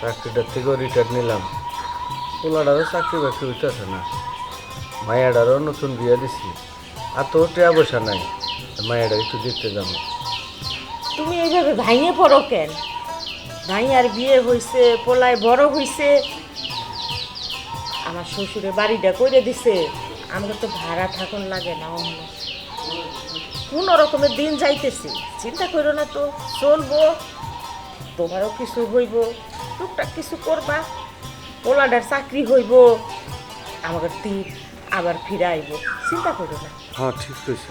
চাকরিটার থেকেও রিটায়ার নিলাম। পোলাডারও চাকরি বাকরি হইতেছে না। মায়াডারও নতুন বিয়ে দিছি। আর তো টেয়া বসা নাই। মায়াডার একটু দেখতে যাব। তুমি এইভাবে ভাঙে পড়ো কেন? ভাই আর বিয়ে হইছে, পোলায় বড় হইছে। আমার শ্বশুরে বাড়িটা করে দিছে, আমাকে তো ভাড়া থাকুন লাগে না অন্য। কোন রকমের দিন যাইতেছি। চিন্তা করো না তো, চলবো। তোমারও কিছু হইব। টুকটাক কিছু করবা। পোলাডার চাকরি হইব। আমাকে তীর আবার ফিরে আইব চিন্তা করো না। হ্যাঁ ঠিক কইছ।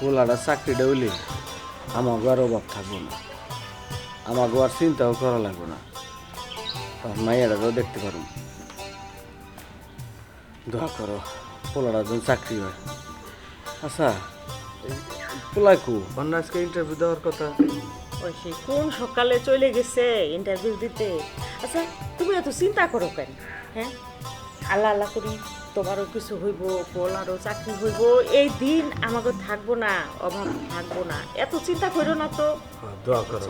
পোলাডা চাকরিটা হইলে আমাকে আর অভাব থাকব না। আমাকে আর চিন্তাও করা লাগবে না। আর মায়েরাও দেখতে পারুন দোয়া করো পোলাডা যেন চাকরি হয়। আচ্ছা পোলাই কু? অন্য আজকে ইন্টারভিউ দেওয়ার কথা। ওই সেই কোন সকালে চলে গেছে ইন্টারভিউ দিতে? আচ্ছা তুমি এত চিন্তা করো কেন? হ্যাঁ? আল্লাহ আল্লাহ করি তোমারও কিছু হইব পোলারও চাকরি হইব এই দিন আমাকে থাকব না অভাব থাকব না। এত চিন্তা করো না তো। হ্যাঁ, দোয়া করো।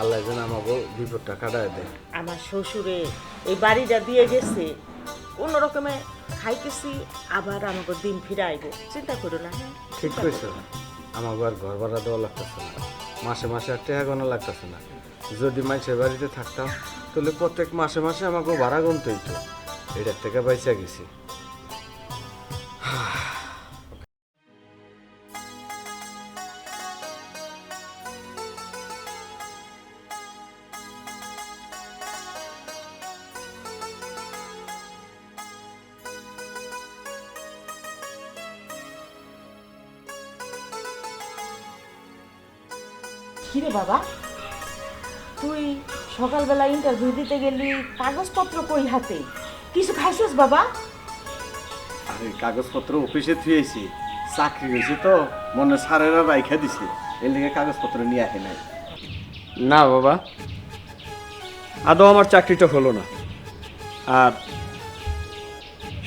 আল্লাহ যেন আমাকে বিপদটা কাটায় দেয়। আমার শ্বশুরে এই বাড়িটা দিয়ে গেছে। কোন রকমে খাইতেছি আবার আমাকে দিন ফিরে আইব চিন্তা করো না হ্যাঁ? ঠিক কইছ। আমাকে আর ঘর ভাড়া দেওয়া লাগতেছে না। মাসে মাসে আর টাকা গোনা লাগতেছে না। যদি মানুষের বাড়িতে থাকতাম, তাহলে প্রত্যেক মাসে মাসে আমাকে ভাড়া গুনতে হইতো। এটার থেকে বাইচা গেছি। কিরে বাবা? তুই সকালবেলা ইন্টারভিউ দিতে গেলি কাগজপত্র কই হাতে? কিছু খাইছিস বাবা? আরে কাগজপত্র অফিসে থুয়েছি চাকরি হয়েছে তো মনে সারেরা রাইখা দিছে। এর লিগে কাগজপত্র নিয়ে আসে নাই। না বাবা। আদৌ আমার চাকরিটা হলো না। আর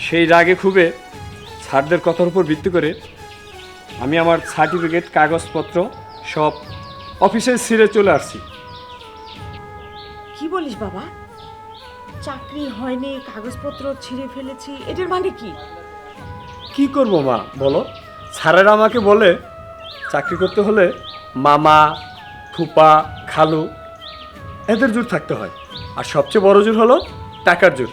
সেই রাগে খুবে স্যারদের কথার উপর ভিত্তি করে আমি আমার সার্টিফিকেট কাগজপত্র সব অফিসে ছিঁড়ে চলে আসছি। কি বলিস বাবা? চাকরি হয়নি কাগজপত্র ছিঁড়ে ফেলেছি এটার মানে কি? কি করব মা বলো? স্যারেরা আমাকে বলে চাকরি করতে হলে মামা ফুপা খালু এদের জোর থাকতে হয়। আর সবচেয়ে বড় জোর হলো টাকার জোর।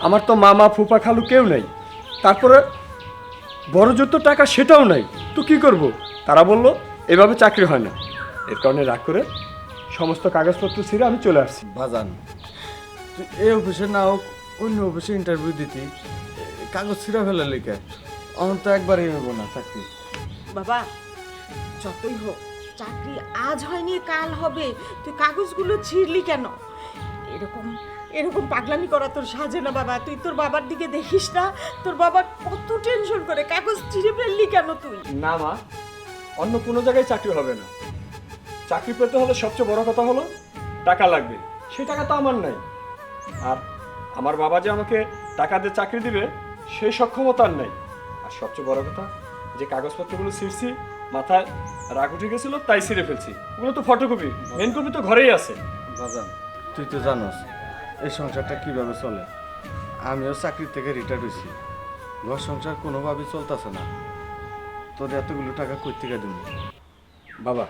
আমার তো মামা ফুপা খালু কেউ নেই। তারপরে বড় জোর তো টাকা সেটাও নাই। তো কি করব? তারা বলল এভাবে চাকরি হয় না। এর কারণে রাগ করে সমস্ত কাগজপত্র ছিঁড়ে আমি চলে আসছি। বাজান তুই এই অফিসে না হোক অন্য অফিসে ইন্টারভিউ দিতি। কাগজ ছিঁড়া ফেলে লিখে। আমার তো একবারই হইব না চাকরি। বাবা যতই হোক চাকরি আজ হয়নি কাল হবে। তুই কাগজগুলো ছিঁড়লি কেন? এরকম এরকম পাগলামি করা তোর সাজে না বাবা। তুই তোর বাবার দিকে দেখিস না। তোর বাবা কত টেনশন করে কাগজ ছিঁড়ে ফেললি কেন তুই? না মা অন্য কোনো জায়গায় চাকরি হবে না। চাকরি পেতে হলে সবচেয়ে বড় কথা হলো টাকা লাগবে। সেই টাকা তো আমার নাই। আর আমার বাবা যে আমাকে টাকা দিয়ে চাকরি দিবে সেই সক্ষমতা আর নাই। আর সবচেয়ে বড় কথা যে কাগজপত্রগুলো ছিঁড়ছি মাথায় রাগ উঠে গেছিল তাই ছিঁড়ে ফেলছি। ওগুলো তো ফটোকপি মেন কপি তো ঘরেই আছে। বাজান তুই তো জানোস এই সংসারটা কীভাবে চলে? আমিও চাকরি থেকে রিটায়ার হয়েছি। ঘর সংসার কোনোভাবেই চলতেছে না। তোর এতগুলো টাকা কই থেকে দিবি? বাবা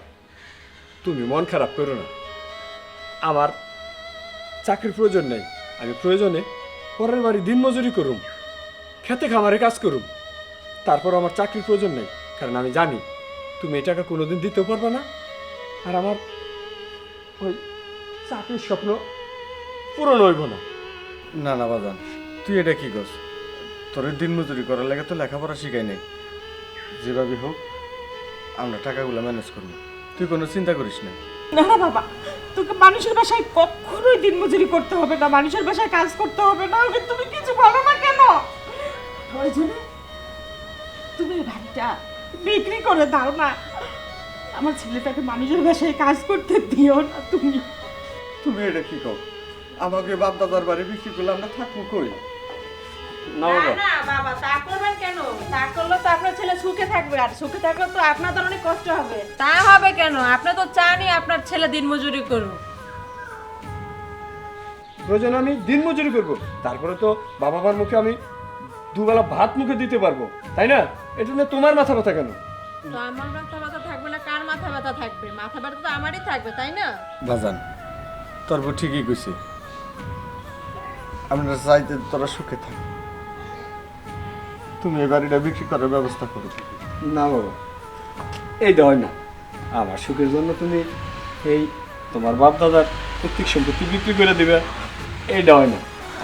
তুমি মন খারাপ করো না। আমার চাকরির প্রয়োজন নেই। আমি প্রয়োজনে পরের বাড়ি দিনমজুরি করুম, খেতে খামারে কাজ করুম। তারপর আমার চাকরির প্রয়োজন নেই, কারণ আমি জানি তুমি এই টাকা কোনোদিন দিতেও পারবে না। আর আমার ওই চাকরির স্বপ্ন পূরণ হইব না। না না, বাজান, তুই এটা কি করছ? তোর দিন মজুরি করার লাগে তো লেখাপড়া শিখাই নাই। যেভাবে হোক, আমরা টাকাগুলো ম্যানেজ করব। তুই কোনো চিন্তা করিস না। না না বাবা তোকে মানুষের বাসায় কখনোই দিনমজুরি করতে হবে না মানুষের বাসায় কাজ করতে হবে না ওকে তুমি কিছু বলো না কেন? প্রয়োজনে তুমি এই বাড়িটা বিক্রি করে দাও না। আমার ছেলেটাকে মানুষের বাসায় কাজ করতে দিও না তুমি। তুমি এটা কি কর আমাকে বাপ দাদার বাড়ি বিক্রি করলে আমরা থাকব কই? না না বাবা তা করবেন কেন? তা করলে তো আপনার ছেলে সুখে থাকবে আর সুখে থাকলে তো অনেক কষ্ট হবে। তা হবে কেন? আপনি তো চানই আপনার ছেলে দিনমজুরি করুক। প্রয়োজন আমি দিন মজুরি করব। তারপরে তো বাবা মার মুখে আমি দুবেলা ভাত মুখে দিতে পারব তাই না? এটা নিয়ে তোমার মাথা ব্যথা কেন? তো আমার মাথা ব্যথা থাকবে না কার মাথা ব্যথা থাকবে? মাথা ব্যথা তো আমারই থাকবে তাই না? বাজান তোর ঠিকই কইছে। আমরা চাইতে তোরা সুখে থাক। তুমি এই বাড়িটা বিক্রি করার ব্যবস্থা করো। না বাবা এইটা হয় না। আমার সুখের জন্য তুমি এই তোমার বাপ দাদার প্রত্যেক সম্পত্তি বিক্রি করে দেবে। এইটা হয় না।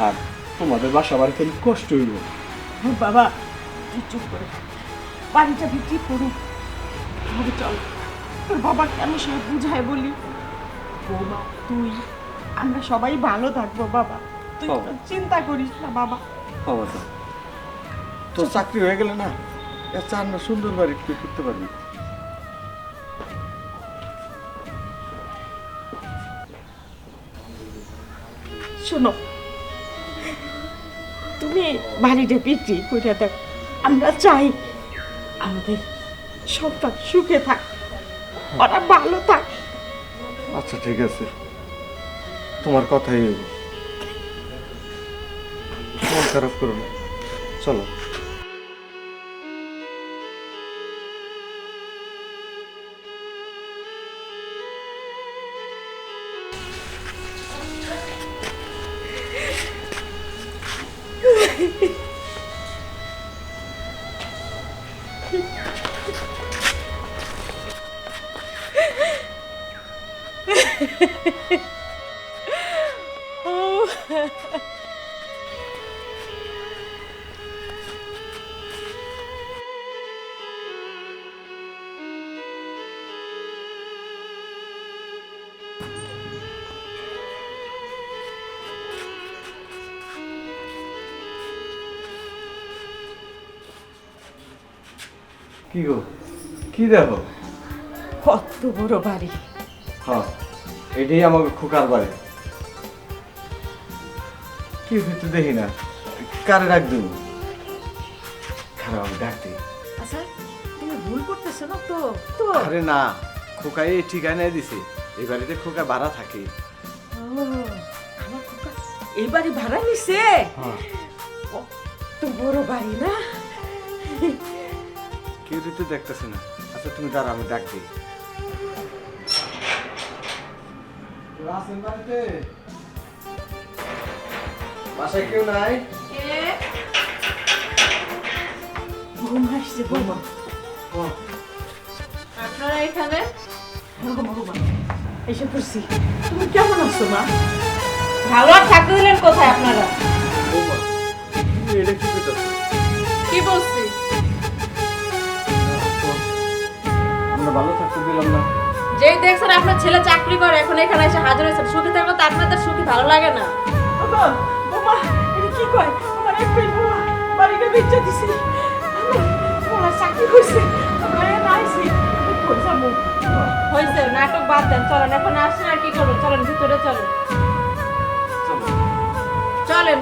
আর তোমাদের বাসা বাড়িতে কষ্ট হইব। বাবা তুই চুপ করে। বাড়িটা বিক্রি করুক। চল। তোর বাবা কেন সে বুঝায় বলি। বৌমা তুই আমরা সবাই ভালো থাকব বাবা। তুই বাবা। চিন্তা করিস না বাবা বাবা। তোর চাকরি হয়ে গেলে না এর চার না সুন্দর বাড়ি তুই করতে পারবি। শোনো তুমি বাড়িটা বিক্রি করে দাও আমরা চাই আমাদের সন্তান সুখে থাক ওরা ভালো থাক। আচ্ছা ঠিক আছে। তোমার কথাই মন খারাপ করো না। চলো। কি গো? কি দেখো? কত বড় বাড়ি। হ্যাঁ এটাই আমাকে খোকার বাড়ি। কি হইতে দেখি না? কারে ডাক দেব? খারাপ আমি ডাক দিই আচ্ছা তুমি ভুল করতেছো না তো? তো? আরে না খোকাই এই ঠিকানায় দিছে। এই বাড়িতে খোকা ভাড়া থাকে। আমার খোকা এই বাড়ি ভাড়া নিছে? হ্যাঁ। কত বড় বাড়ি না? কেউ তো দেখতেছে না। আচ্ছা তুমি দাঁড়া আমি ডাক দিই। বাসায় কেউ নাই? আসছে আপনারা এখানে? এসে পড়ছি। তুমি কেমন আছো মা? ভালো আর থাকতে দিলেন কোথায় আপনারা? বৌমা এটা কি কি বলছি? আমরা ভালো থাকতে দিলাম না। যেই দেখছেন আপনার ছেলে চাকরি করে এখন এখানে এসে হাজির হয়েছেন সুখী থাকলে তো আপনাদের সুখী ভালো লাগে না। বাবা বৌমা এটা কি কয়? আমার একটাই বৌমা বাড়িটা বেচে দিছি। আমার চাকরি হয়েছে। আমার এ যাব। হয়েছে নাটক বাদ দেন। চলেন এখন আসছেন আর কি করবেন? চলেন ভিতরে চলেন। চলেন।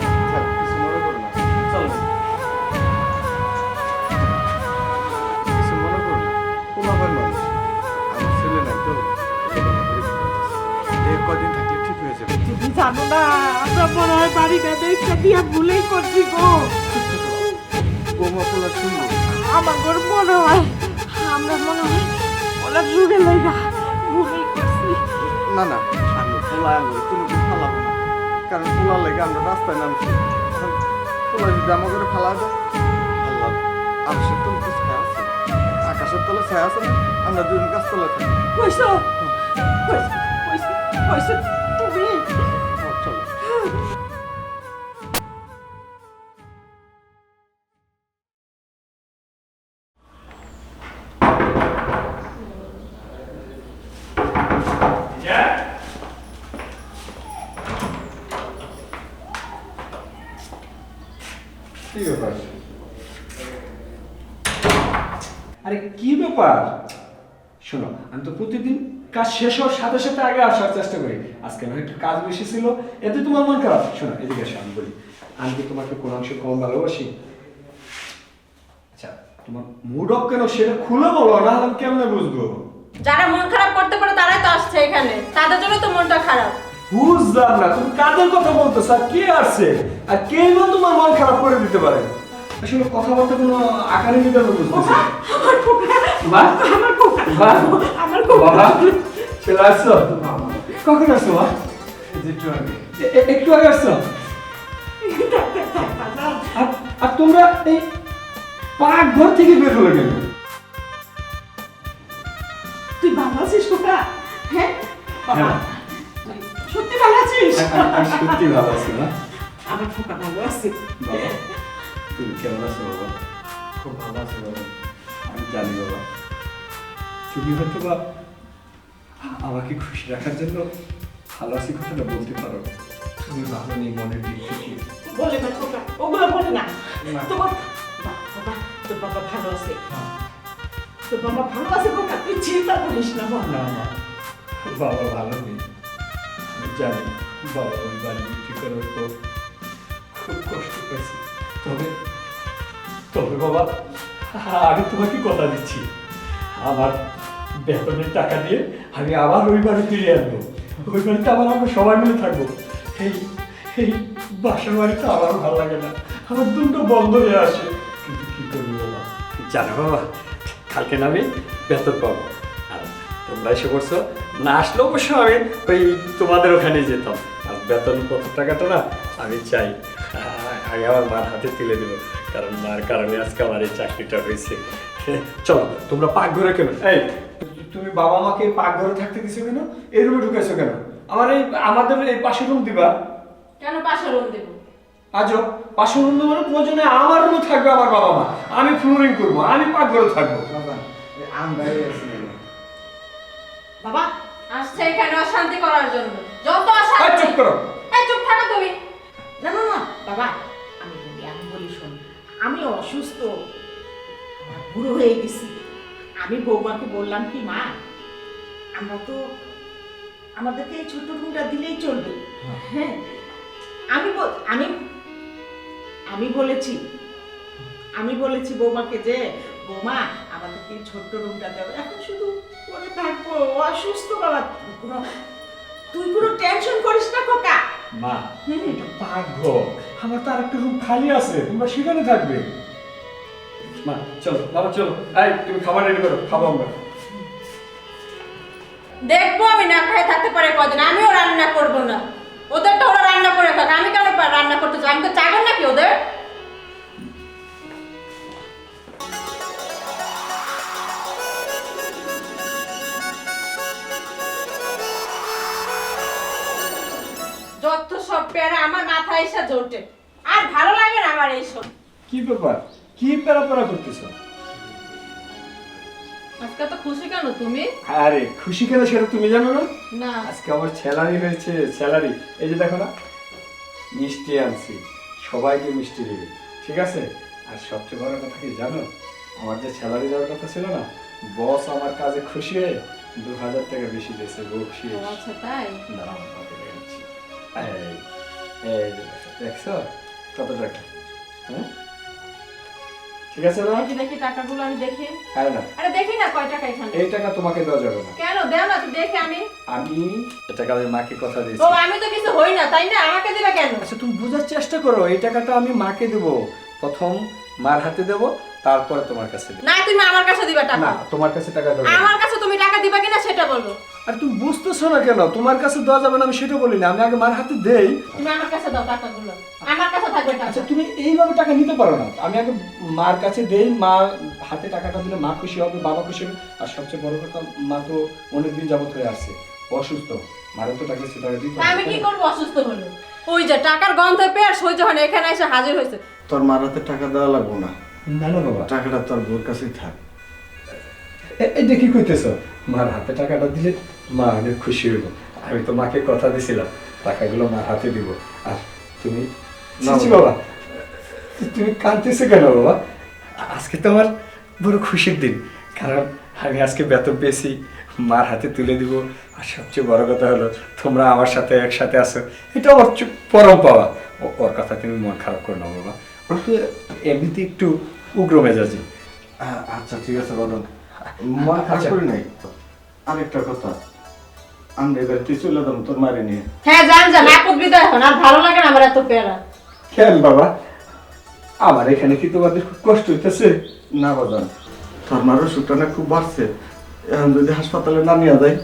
জানো না আমরা মনে হয় বাড়িটা বেচে দিয়ে ভুলেই করছি গো। বৌমা পোলা শুনব আমার ঘর মনে হয় আমরা মনে হয় ওরা জুড়ে লেগা ভুলেই করছি না না আমি পোলা আনব কোনো কিছু ফালাবো না। কারণ পোলা লেগে আমরা রাস্তায় নামছি। পোলা যদি আমার করে ফালা দেয় আল্লাহ আকাশের তলে তো ছায়া আছে। আকাশের তলে ছায়া আছে না আমরা দুজন গাছতলা থাকি। কইছো? কইছো কইছো কইছো তুমি? ব্যাপার শোনো আমি তো প্রতিদিন কাজ শেষ হওয়ার সাথে সাথে আগে আসার চেষ্টা করি। আজকে না একটু কাজ বেশি ছিল এতে তোমার মন খারাপ। শোনো এদিকে এসো আমি বলি আমি কি তোমাকে কোন অংশে কম ভালোবাসি? আচ্ছা তোমার মুড অফ কেন সেটা খুলে বলো না আমি কেমনে বুঝব? যারা মন খারাপ করতে পারে তারাই তো আসছে এখানে। তাদের জন্য তো মনটা খারাপ। বুঝলাম না তুমি কাদের কথা বলতো স্যার কে আসছে? আর কে বা তোমার মন খারাপ করে দিতে পারে? আসলে কথা বলতে কোনো আকারে নিতে আমি বুঝতেছি না। মা মা বাবা চলে আসছো? কখন আসছো মা এ- এ- একটু আগে আসছো? আর- আর তোমরা এই পাক ঘর থেকে বের হলে কেন? তুই ভালো আছিস খোকা হ্যাঁ? হ্যাঁ। সত্যি ভালো আছিস? আমি সত্যি ভালো আছি না আমার খোকা ভালো আছে। বাবা তুমি কেমন আছো বাবা? খুব ভালো আছো বাবা। আমি জানি বাবা। তুমি হয়তো বা আমাকে খুশি রাখার জন্য ভালো আছি কথাটা বলতে পারো। তুমি ভালো নেই মনের দিক থেকে বলে না খোকা ওগুলো বলে না। তোমার বাবা তোর বাবা ভালো আছে। তোর বাবা ভালো আছে খোকা তুই চিন্তা করিস না বাবা। না না। বাবা ভালো নেই। জানি বাবা ওই বাড়ি বিক্রি করার পর খুব কষ্ট পেয়েছে তবে তবে বাবা আমি তোমাকে কথা দিচ্ছি আমার বেতনের টাকা দিয়ে আমি আবার ওই বাড়ি ফিরে আসব ওই বাড়িতে আবার আমরা সবাই মিলে থাকব এই এই বাসা বাড়িতে আমারও ভালো লাগে না আমার দুটো বন্ধ হয়ে আসে কিন্তু কি করব বাবা জানো বাবা কালকে না আমি বেতন পাবো আর তোমরা এসে করছ না আসলে অবশ্য আমি ওই তোমাদের ওখানে যেতাম আর বেতন কত টাকাটা না আমি চাই আগে আমার মার হাতে তুলে দেবো কারণ মার কারণে আজকে আমার এই চাকরিটা হয়েছে। চলো তোমরা পাকঘরে কেন? এই তুমি বাবা মাকে পাকঘরে থাকতে দিছো কেন? এই রুমে ঢুকেছো কেন? আমার এই আমাদের এই পাশে রুম দিবা। কেন পাশে রুম দেবো? আজও পাশে রুম দেবো না প্রয়োজনে আমার রুমে থাকবে আমার বাবা মা। আমি ফ্লোরিং করব আমি পাকঘরে থাকব। বাবা আমি বাইরে আছি বাবা আসছে এখানে অশান্তি করার জন্য। যত এই অশান্তি। চুপ করো। এই চুপ থাকো তুমি। না না না বাবা আমি বলি আমি বলি শোন। আমি অসুস্থ। আমার বুড়ো হয়ে গেছি। আমি বৌমাকে বললাম কি মা আমরা তো আমাদেরকে এই ছোট রুমটা দিলেই চলবে। হ্যাঁ। আমি বল- আমি আমি বলেছি আমি বলেছি বৌমাকে যে বৌমা আমাদেরকে এই ছোট্ট রুমটা দেবে এখন শুধু পরে থাকব অসুস্থ বাবা। তুই কোনো তুই কোনো টেনশন করিস না খোকা। মা এটা পাকঘর। আমার তো আরেকটা রুম খালি আছে তোমরা সেখানে থাকবে। মা চলো বাবা চলো। এই তুমি খাবার রেডি করো খাব আমরা। দেখব আমি না খাই থাকতে পারে কদিন। আমিও রান্না করব না। ওদের তো ওরা রান্না করে খাক আমি কেন রান্না করতে চাই আমি তো চাকর নাকি ওদের? সব পেয়ারা আমার মাথায় এসে জোটে। আর ভালো লাগে না আমার এইসব। কি ব্যাপার? কি প্যারাপ্যারা করতেছ? আজকে তো খুশি কেন তুমি? আরে খুশি কেন সেটা তুমি জানো না? না। আজকে আমার স্যালারি হয়েছে স্যালারি। এই যে দেখো না মিষ্টি আনছি। সবাইকে মিষ্টি দেবে ঠিক আছে? আর সবচেয়ে বড় কথা কি জানো? আমার যে স্যালারি দেওয়ার কথা ছিল না বস আমার কাজে খুশি হয়ে দু হাজার টাকা বেশি দিয়েছে বকশিস। আচ্ছা তাই? দাঁড়াও। দেখছ? কত টাকা? হ্যাঁ ঠিক আছে না? দেখি দেখি টাকাগুলো আমি দেখি। আরে না। আরে দেখি না কয় টাকা এখানে। এই টাকা তোমাকে দেওয়া যাবে না। কেন? দেও না তো দেখি আমি। আমি এটাকে আমি মাকে কথা দিয়েছি। ও আমি তো কিছু হই না তাই না? আমাকে দিবে কেন? আচ্ছা তুমি বোঝার চেষ্টা করো এই টাকাটা আমি মাকে দেব। প্রথম মার হাতে দেব তারপরে তোমার কাছে দেব। না তুমি আমার কাছে দিবা টাকা। না তোমার কাছে টাকা দেবো আমার কাছে তুমি টাকা দিবা কিনা সেটা বলো। আর তুমি বুঝতেছো না কেন? তোমার কাছে দেওয়া যাবে না আমি সেটা বলি না আমি আগে মার হাতে দেই। তুমি আমার কাছে দাও টাকাগুলো। আমার কাছে থাকবে আচ্ছা তুমি এইভাবে টাকা নিতে পারো না। আমি আগে মার কাছে দেই মা হাতে টাকাটা দিলে মা খুশি হবে বাবা খুশি হবে। আর সবচেয়ে বড় কথা মা তো অনেক দিন যাবত হয়ে আসছে। অসুস্থ। মারও তো টাকা সে টাকা দিতে আমি কি করব অসুস্থ হলে ওই যে টাকার গন্ধ পেয়ে আর সহ্য হয় না, এখানে এসে হাজির হয়েছে। তোর মার হাতে টাকা দেওয়া লাগবো না। না না বাবা। টাকাটা তোর বোর কাছেই থাক। এটা কি কইতেছ? মার হাতে টাকাটা দিলে মা অনেক খুশি হইব। আমি তো মাকে কথা দিছিলাম টাকাগুলো মার হাতে দিব। আর তুমি বাবা। তুমি কাঁদতেছো কেন বাবা? আজকে তো আমার বড় খুশির দিন। কারণ আমি আজকে বেতন পেয়েছি মার হাতে তুলে দিব। আর সবচেয়ে বড় কথা হলো তোমরা আমার সাথে একসাথে আছো। এটা চু- পরম পাওয়া। ওর কথা তুমি মন খারাপ করো না বাবা। ও তো এমনিতে একটু উগ্র মেজাজি। আচ্ছা ঠিক আছে বলুন। খারাপ। নাই। আরেকটা কথা আমরা এবার তুই চলে যাব তোর মারে নিয়ে। হ্যাঁ আর ভালো লাগে না আমার এত পেয়ারা। কেন বাবা আমার এখানে কি তোমাদের খুব কষ্ট হইতেছে? না বাজান তোর মার অসুখটা না খুব বাড়ছে। এখন যদি হাসপাতালে না নিয়ে যায়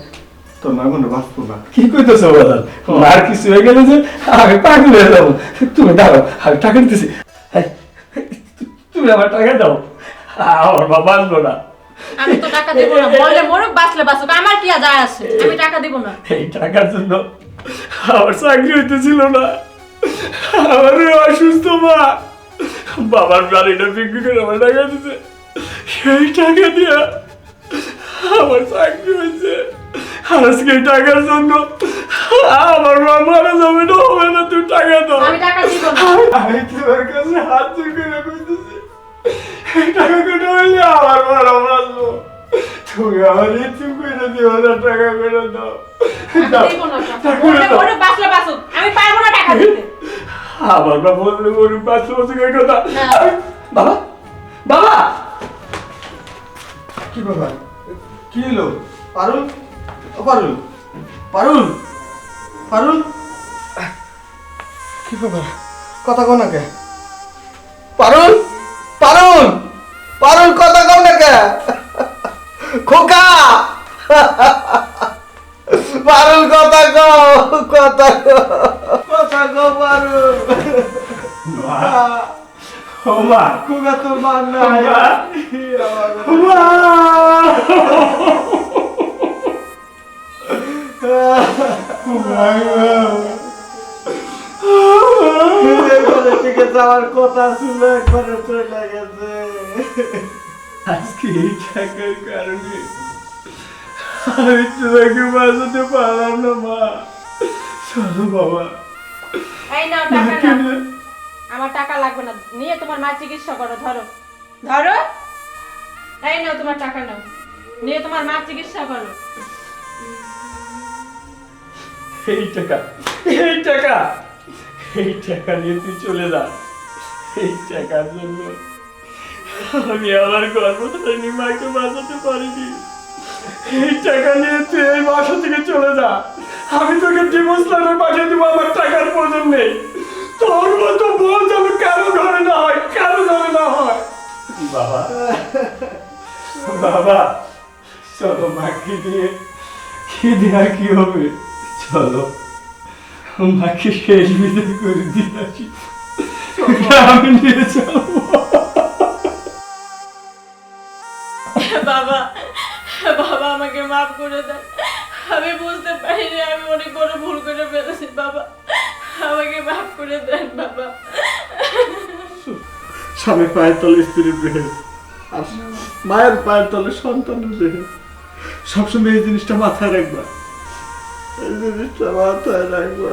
তোর মা মনে বাঁচবো না। কি কইতেছো বাবা? মার কিছু হয়ে গেলে যে আমি পাগল হয়ে যাব। তুমি দাঁড়াও আমি টাকা দিতেছি। তুমি আমার টাকা দাও। আমার বাবা আসব না। আমি তো টাকা দেবো না মরলে মরুক বাঁচলে বাঁচুক আমার কি যায় আছে? আমি টাকা দেবো না। এই টাকার জন্য আমার চাকরি হইতেছিল না। আমার অসুস্থ মা। বাবার বাড়িটা বিক্রি করে আমার টাকা দিতে সেই টাকা দিয়া আমার চাকরি হয়েছে আজকে টাকার জন্য আমার মা মারা যাবে না হবে না তুই টাকা দাও। আমি টাকা দিব না। আমি তোমার কাছে হাত জোর করে কইতেছি। টাকা কেটে হইলে আমার মারা বাঁচবো তুমি আমার ইচ্ছু করে দিও। না টাকা। করে দাও। আমি মরলে পারব না টাকা দিতে। বাবা বললে পাঁচশো বছর কথা বাবা বাবা! কি ব্যাপার? কি হলো? পারুল? ও পারুল। পারুল? পারুল? কি ব্যাপার? কথা কও না কে? পারুল! পারুল পারুল কথা কও না কে? খোকা! পারুল কথা কও কথা কথা কও পারুল। ও মা খোকা তোর মা নাই মা ঠিক আছে আমার কথা শুনে একবারে চলে গেছে। আজকে এই টাকার কারণে আমি তোমাকে বাঁচাতে পারলাম না মা। চলো বাবা। এই নাও টাকা নাও। আমার টাকা লাগবে না। নিয়ে তোমার মা চিকিৎসা করো ধরো। ধরো। এই নাও তোমার টাকা নাও। নিয়ে তোমার মা চিকিৎসা করো। এই টাকা এই টাকা। এই টাকা নিয়ে তুই চলে যা। এই টাকার জন্য আমি আমার গর্ভধারিণী মাকে বাঁচাতে পারিনি। এই টাকা নিয়ে তুই এই বাসা থেকে চলে যা। আমি তোকে ডিভোর্স পাঠিয়ে দিব, আমার টাকার প্রয়োজন নেই। তোর মতো বউ যেন কারও ঘরে না হয়, কারও ঘরে না হয়। বাবা বাবা, চলো মাকে দিয়ে কি দিয়ে কি হবে? চলো। মাকে শেষ বিদায় করে দিয়ে আসি আমি নিয়ে বাবা বাবা আমাকে মাফ করে দেন আমি বুঝতে পারিনি আমি অনেক বড় ভুল করে ফেলেছি বাবা আমাকে মাফ করে দেন বাবা স্বামী পায়ের তলে স্ত্রীর প্রেম আর মায়ের পায়ের তলে সন্তানের প্রেম সবসময় এই জিনিসটা মাথায় রাখবা এই জিনিসটা মাথায় রাখবা